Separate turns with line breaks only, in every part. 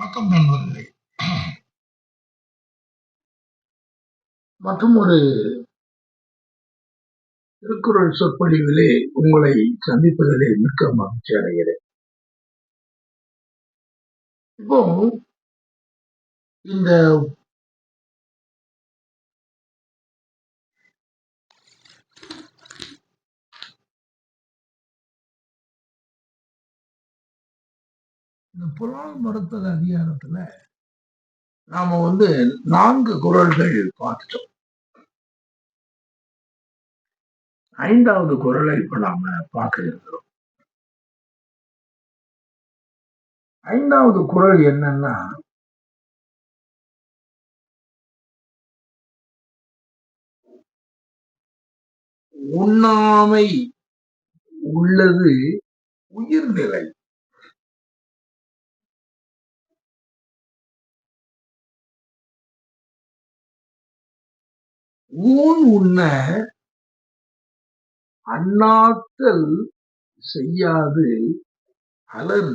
வணக்கம் நண்பர்களே. மற்றும் ஒரு திருக்குறள் சொற்பொழிவிலே உங்களை சந்திப்பதிலே மிக்க மகிழ்ச்சி அடைகிறேன். இப்போ இந்த இந்த புலால் மருத்துவ அதிகாரத்துல நாம வந்து நான்கு குரல்கள் பார்த்துட்டோம். ஐந்தாவது குரலை இப்ப நாம பார்க்க இருக்கிறோம். ஐந்தாவது குரல் என்னன்னா உண்ணாமை உள்ளது உயிர்நிலை ஊன் உண்ண அண்ணாத்தல் செய்யாது அலறு.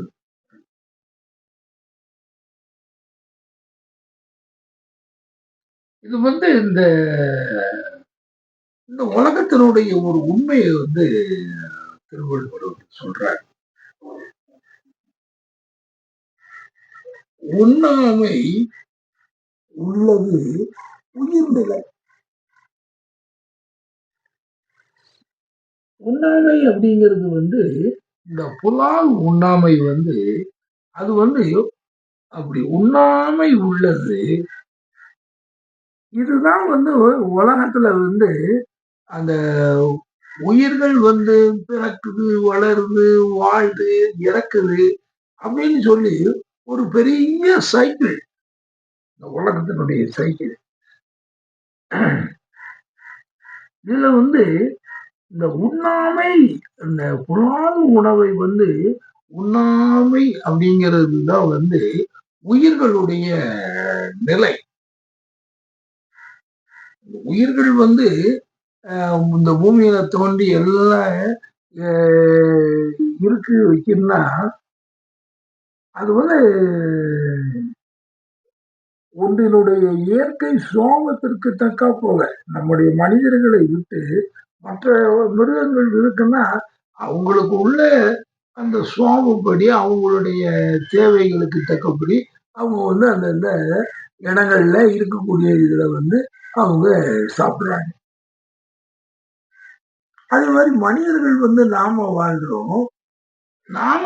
இது வந்து இந்த இந்த உலகத்தினுடைய ஒரு உண்மையை வந்து திருவள்ளுவர் சொல்றார். உண்ணாமை உள்ளது உயிர்நிலை உண்ணாமை அப்படிங்கிறது வந்து இந்த புலால் உண்ணாமை வந்து அது வந்து அப்படி உண்ணாமை உள்ளது. இதுதான் வந்து உலகத்துல வந்து அந்த உயிர்கள் வந்து பிறக்குது வளருது வாழ்து இறக்குது அப்படின்னு சொல்லி ஒரு பெரிய சைக்கிள் இந்த உலகத்தினுடைய சைக்கிள் இதுல வந்து இந்த உண்ணாமை இந்த புலால் உணவை வந்து உண்ணாமை அப்படிங்கிறது தான் வந்து உயிர்களுடைய நிலை. உயிர்கள் வந்து இந்த பூமியில தோண்டி எல்லாம் இருக்கு வைக்கணும்னா அது வந்து ஒன்றினுடைய இயற்கை சோமத்திற்கு தக்கா போல நம்முடைய மனிதர்களை விட்டு மற்ற மிருகங்கள் இருக்குன்னா அவங்களுக்கு உள்ள அந்த சுவாமப்படி அவங்களுடைய தேவைகளுக்கு தக்கப்படி அவங்க வந்து அந்தந்த இடங்கள்ல இருக்கக்கூடிய இதில் வந்து அவங்க சாப்பிட்றாங்க. அதே மாதிரி மனிதர்கள் வந்து நாம வாழ்கிறோம். நாம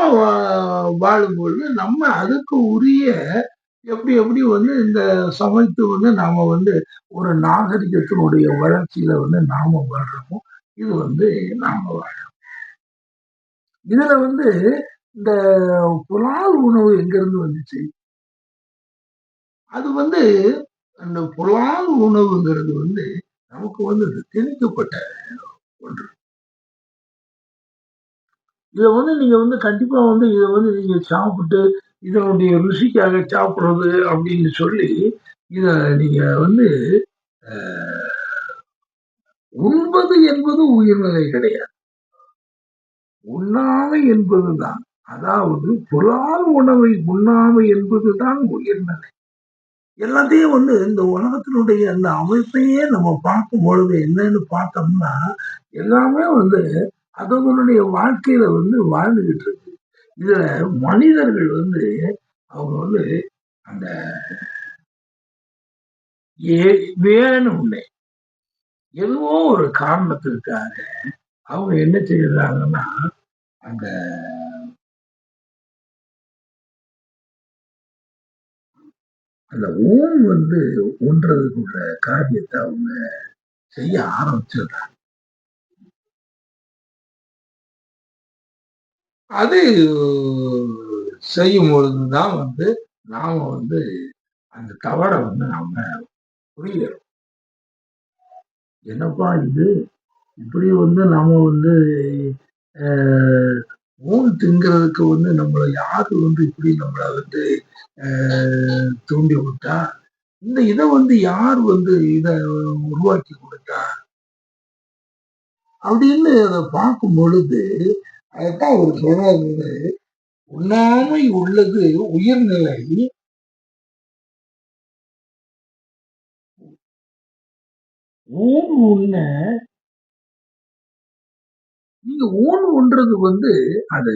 வாழும்பொழுது நம்ம அதுக்கு உரிய எப்படி எப்படி வந்து இந்த சமைத்து வந்து நாம வந்து ஒரு நாகரிகத்தினுடைய வளர்ச்சியில வந்து நாம வாழ்றோமோ இது வந்து நாம வாழறோம் இதுல வந்து இந்த புலால் உணவு எங்க இருந்து வந்துச்சு? அது வந்து அந்த புலால் உணவுங்கிறது வந்து நமக்கு வந்து திணிக்கப்பட்ட ஒன்று. இதை வந்து நீங்க வந்து கண்டிப்பா வந்து இதை வந்து நீங்க சாப்பிட்டு இதனுடைய ருசிக்காக சாப்பிட்றது அப்படின்னு சொல்லி இதை நீங்க வந்து உண்பது என்பது உயிர்நிலை கிடையாது. உண்ணாமை என்பதுதான். அதாவது புலால் உணவை உண்ணாமை என்பதுதான் உயிர்நிலை. எல்லாத்தையும் வந்து இந்த உலகத்தினுடைய அந்த அமைப்பையே நம்ம பார்க்கும் பொழுது என்னன்னு பார்த்தோம்னா எல்லாமே வந்து அதனுடைய வாழ்க்கையில வந்து வாழ்ந்துகிட்டு இருக்கு. இதுல மனிதர்கள் வந்து அவங்க வந்து அந்த வேணும்னே ஏதோ ஒரு காரணத்திற்காக அவங்க என்ன செய்யறாங்கன்னா அந்த அந்த ஊன் வந்து ஒன்றதுக்குள்ள காரியத்தை அவங்க செய்ய ஆரம்பிச்சிடுறாங்க அது செய்யும் பொழுதுதான் வந்து நாம வந்து அந்த தவறை வந்து நாம புரிகிறோம். என்னப்பா இது? இப்படி வந்து நாம வந்து ஊன் திங்கிறதுக்கு வந்து நம்மளை யாரு வந்து இப்படி நம்மளை வந்து தூண்டி விட்டா? இந்த இதை வந்து யார் வந்து இதை உருவாக்கி கொடுத்தா? அப்படின்னு அதை பார்க்கும் பொழுது அதைத்தான் அவர் சொல்றாரு. உண்ணாமை உள்ளது உயிர்நிலை. ஊன் உண்ண நீங்க ஊன் உண்றது வந்து அது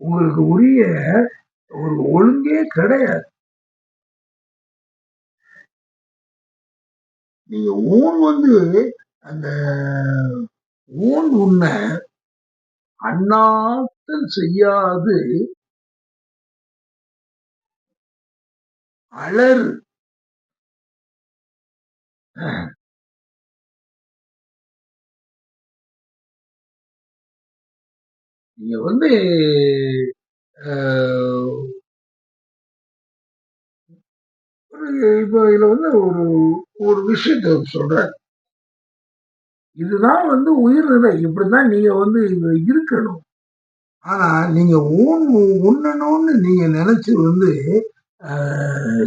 உங்களுக்கு உரிய ஒரு ஒழுங்கே கிடையாது. நீங்க ஊன் வந்து அந்த ஊன் உண்ண அண்ணாத்தல் செய்யாது. அலர் நீங்க வந்து இப்ப இதுல வந்து ஒரு ஒரு விஷயத்த சொல்றேன் இதுதான் வந்து உயிர்நிலை. இப்படிதான் நீங்க வந்து இருக்கணும். ஆனா நீங்க ஊன் உண்ணணும்னு நீங்க நினைச்சு வந்து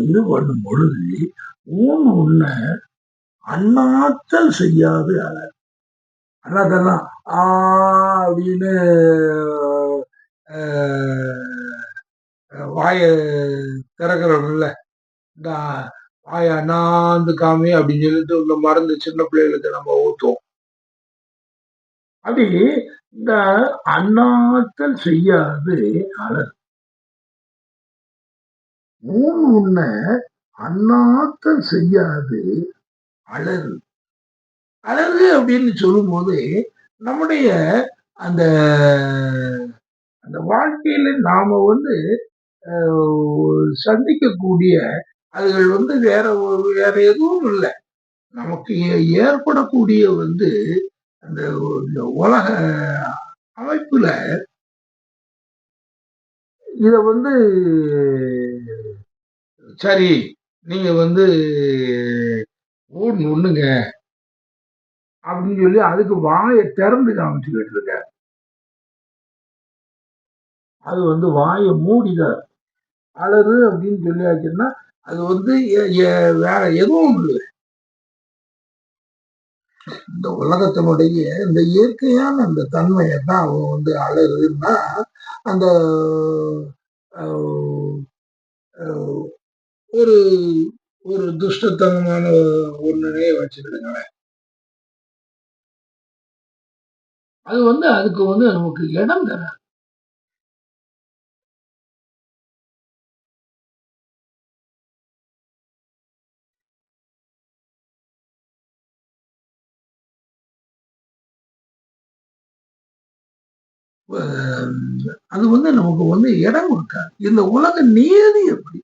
இது பண்ணும் பொழுது ஊன் உண்ண அண்ணாத்தல் செய்யாது அண்ணாத்தல்லாம் ஆ அப்படின்னு வாய திறக்கிறோம்ல இந்த வாய அண்ணாந்து காமி அப்படின்னு சொல்லிட்டு இந்த மருந்து சின்ன பிள்ளைகளுக்கு நம்ம ஊற்றுவோம் அப்படி இந்த அண்ணாத்தல் செய்யாது அழகு ஊன் உண்ண அண்ணாத்தல் செய்யாது அழகு. அழகு அப்படின்னு சொல்லும்போது நம்முடைய அந்த அந்த வாழ்க்கையில நாம வந்து சந்திக்கக்கூடிய அதுகள் வந்து வேற வேற எதுவும் இல்லை. நமக்கு ஏற்படக்கூடிய வந்து அந்த உலக அமைப்புல இத வந்து சரி நீங்க வந்து ஊன் ஒண்ணுங்க. அப்படின்னு சொல்லி அதுக்கு வாயை திறந்து காமிச்சுக்கிட்டு இருக்க அது வந்து வாயை மூடிதான் அழகு அப்படின்னு சொல்லியாச்சுன்னா அது வந்து வேற எதுவும் இல்லை. இந்த உலகத்தினுடைய இந்த இயற்கையான அந்த தன்மையை தான் அவன் வந்து அழகுன்னா அந்த ஒரு ஒரு துஷ்டத்தனமான ஒரு வச்சுக்கிடுங்களேன் அது வந்து அதுக்கு வந்து நமக்கு இடம் தராது. அது வந்து நமக்கு வந்து இடம் கொடுக்காது. இந்த உலக நீதி எப்படி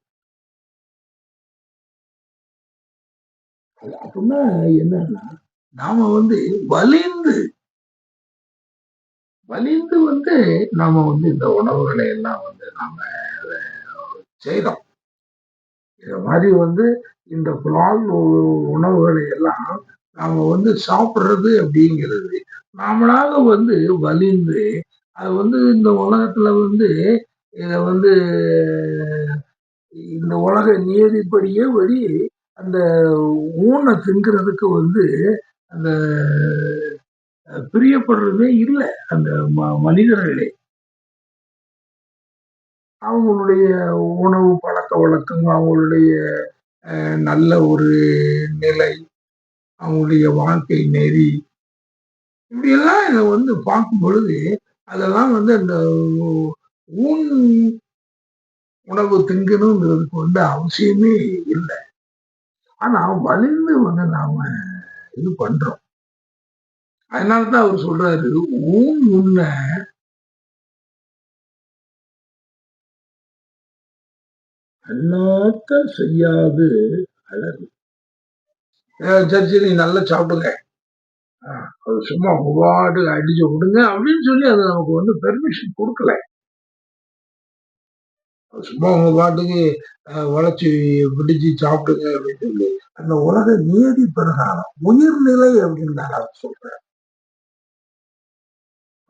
அப்படின்னா என்னன்னா நாம வந்து வலிந்து வலிந்து வந்து நாம வந்து இந்த உணவுகளை எல்லாம் வந்து நாம செய்தோம் இது மாதிரி வந்து இந்த புலால் உணவுகளை எல்லாம் நாம வந்து சாப்பிட்றது அப்படிங்கிறது நாமளாக வந்து வலிந்து அது வந்து இந்த உலகத்துல வந்து இதை வந்து இந்த உலக நியதிப்படியே வழி அந்த ஊனை திங்கிறதுக்கு வந்து அந்த பிரியப்படுறதே இல்லை அந்த ம மனிதர்களே. அவங்களுடைய உணவு பழக்க வழக்கம் அவங்களுடைய நல்ல ஒரு நிலை அவங்களுடைய வாழ்க்கை நெறி இப்படியெல்லாம் இதை வந்து பார்க்கும் பொழுது அதெல்லாம் வந்து அந்த ஊன் உணவு திங்கணுங்கிறதுக்கு வந்து அவசியமே இல்லை. ஆனா வலிந்து வந்து நாம இது பண்றோம். அதனாலதான் அவர் சொல்றாரு ஊன் உன்ன அண்ணாத்த செய்யாது அழகு. சரி சரி நல்லா சாப்பிடுங்க. அது சும்மா முகாடு அடிச்சு விடுங்க அப்படின்னு சொல்லி அது நமக்கு வந்து பெர்மிஷன் கொடுக்கல. சும்மா உங்க பாட்டுக்கு வளைச்சி பிடிச்சு சாப்பிடுங்க அப்படின்னு சொல்லி அந்த உலக நியதி பிரகாரம் உயிர்நிலை அப்படின்னு அவர் சொல்றேன்.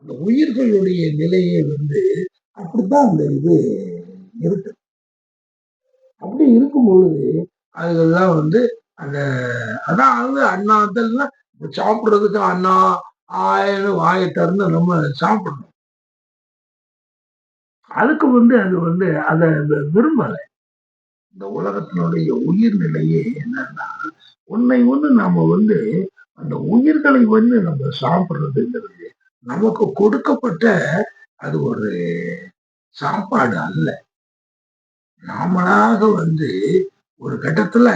அந்த உயிர்களுடைய நிலையை வந்து அப்படித்தான் அந்த இது இருக்கு. அப்படி இருக்கும் பொழுது அதுகள்லாம் வந்து அந்த அதான் வந்து அண்ணாத்தல்னா சாப்பிடுறதுக்கு அண்ணா ஆயிரம் வாயை திறந்து நம்ம சாப்பிடணும். அதுக்கு வந்து அது வந்து அதை விரும்பலை. இந்த உலகத்தினுடைய உயிர்நிலையே என்னன்னா உன்னை ஒண்ணு நாம வந்து அந்த உயிர்களை வந்து நம்ம சாப்பிடுறதுங்கிறது நமக்கு கொடுக்கப்பட்ட அது ஒரு சாப்பாடு அல்ல. நாமளாக வந்து ஒரு கட்டத்துல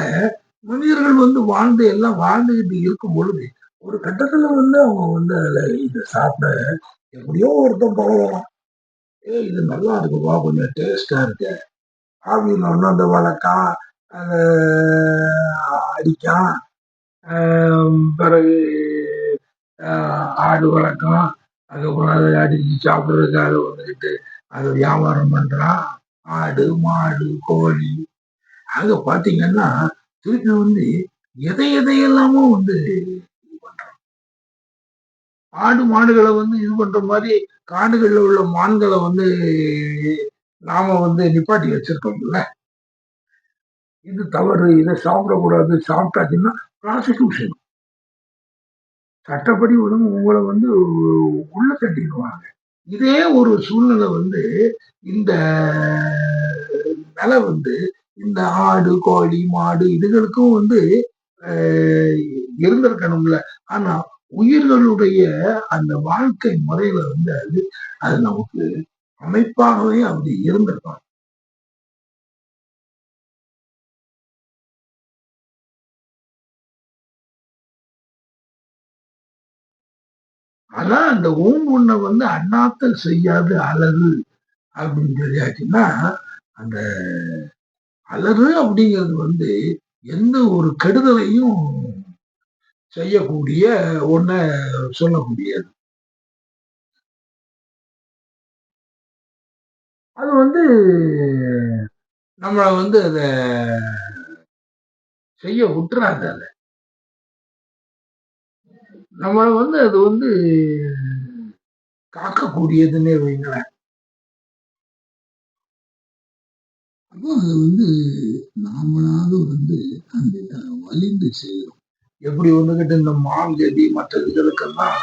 மனிதர்கள் வந்து வாழ்ந்து எல்லாம் வாழ்ந்துகிட்டு இருக்கும் பொழுது ஒரு கட்டத்துல வந்து அவங்க வந்து அதுல இதை சாப்பிட எப்படியோ ஒருத்தன் பழகலாம் ஏ இது நல்லா இருக்குப்பா கொஞ்சம் டேஸ்ட்டாக இருக்கு. அப்படின்னு ஒன்று அந்த வழக்கம் அதை அடிக்கான். பிறகு ஆடு வளர்க்கம் அதுக்கப்புறம் அதை சாப்பிட்றதுக்கு சாப்பிட்றதுக்காக வந்துக்கிட்டு அதை வியாபாரம் பண்ணுறான் ஆடு மாடு கோழி. அங்கே பார்த்தீங்கன்னா திருப்பி வந்து எதை எதையெல்லாமோ வந்து ஆடு மாடுகளை வந்து இது பண்ற மாதிரி காடுகளில் உள்ள மான்களை வந்து நாம வந்து நிப்பாட்டி வச்சிருக்கோம்ல. இது தவறு இதை சாப்பிடக்கூடாது சாப்பிட்டாச்சுன்னா ப்ராசிக்யூஷன் சட்டப்படி ஒழுங்கு உங்களை வந்து உள்ள கட்டிடுவாங்க இதே ஒரு சூழ்நிலை வந்து இந்த நிலை வந்து இந்த ஆடு கோழி மாடு இதுகளுக்கும் வந்து இருந்திருக்கணும்ல. ஆனா உயிர்களுடைய அந்த வாழ்க்கை முறையில வந்து அது அது நமக்கு அமைப்பாகவே அப்படி இருந்திருக்கும் அதான் அந்த ஊன் வந்து அண்ணாத்தல் செய்யாது அழகு அப்படின்னு சொல்லியாச்சுன்னா அந்த அலறு அப்படிங்கிறது வந்து எந்த ஒரு கெடுதலையும் செய்யக்கூடிய ஒன்ன சொல்லக்கூடியது. அது வந்து நம்மளை வந்து அத செய்ய விட்டுறாங்க அத. நம்மளை வந்து அது வந்து காக்கக்கூடியதுன்னே வைங்களேன். அப்போ அது வந்து நாமளாவது வந்து அந்த வலிந்து செய்யறோம் எப்படி வந்துகிட்டு இந்த மாங்கடி மற்ற இதுகளுக்கெல்லாம்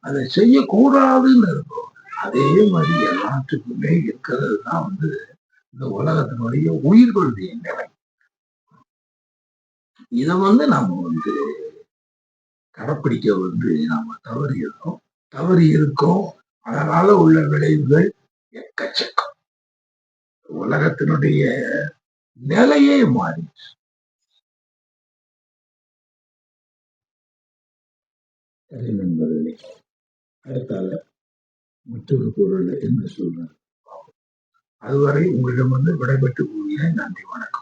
அதை செய்யக்கூடாதுன்னு இருக்கும் அதே மாதிரி எல்லாத்துக்குமே இருக்கிறது தான் வந்து இந்த உலகத்தினுடைய உயிர்களுடைய நிலை. இதை வந்து நாம வந்து கடைப்பிடிக்க வந்து நாம தவறி இருக்கோம். தவறி இருக்கோம். அதனால உள்ள விளைவுகள் எக்கச்சக்கம். உலகத்தினுடைய நிலையே மாறிடுச்சு. சரி நண்பர்களே அடுத்தால மற்றொரு பொருள் என்ன சொல்றேன்? அதுவரை உங்களிடம் வந்து விடைபெற்று கூறிய நன்றி வணக்கம்.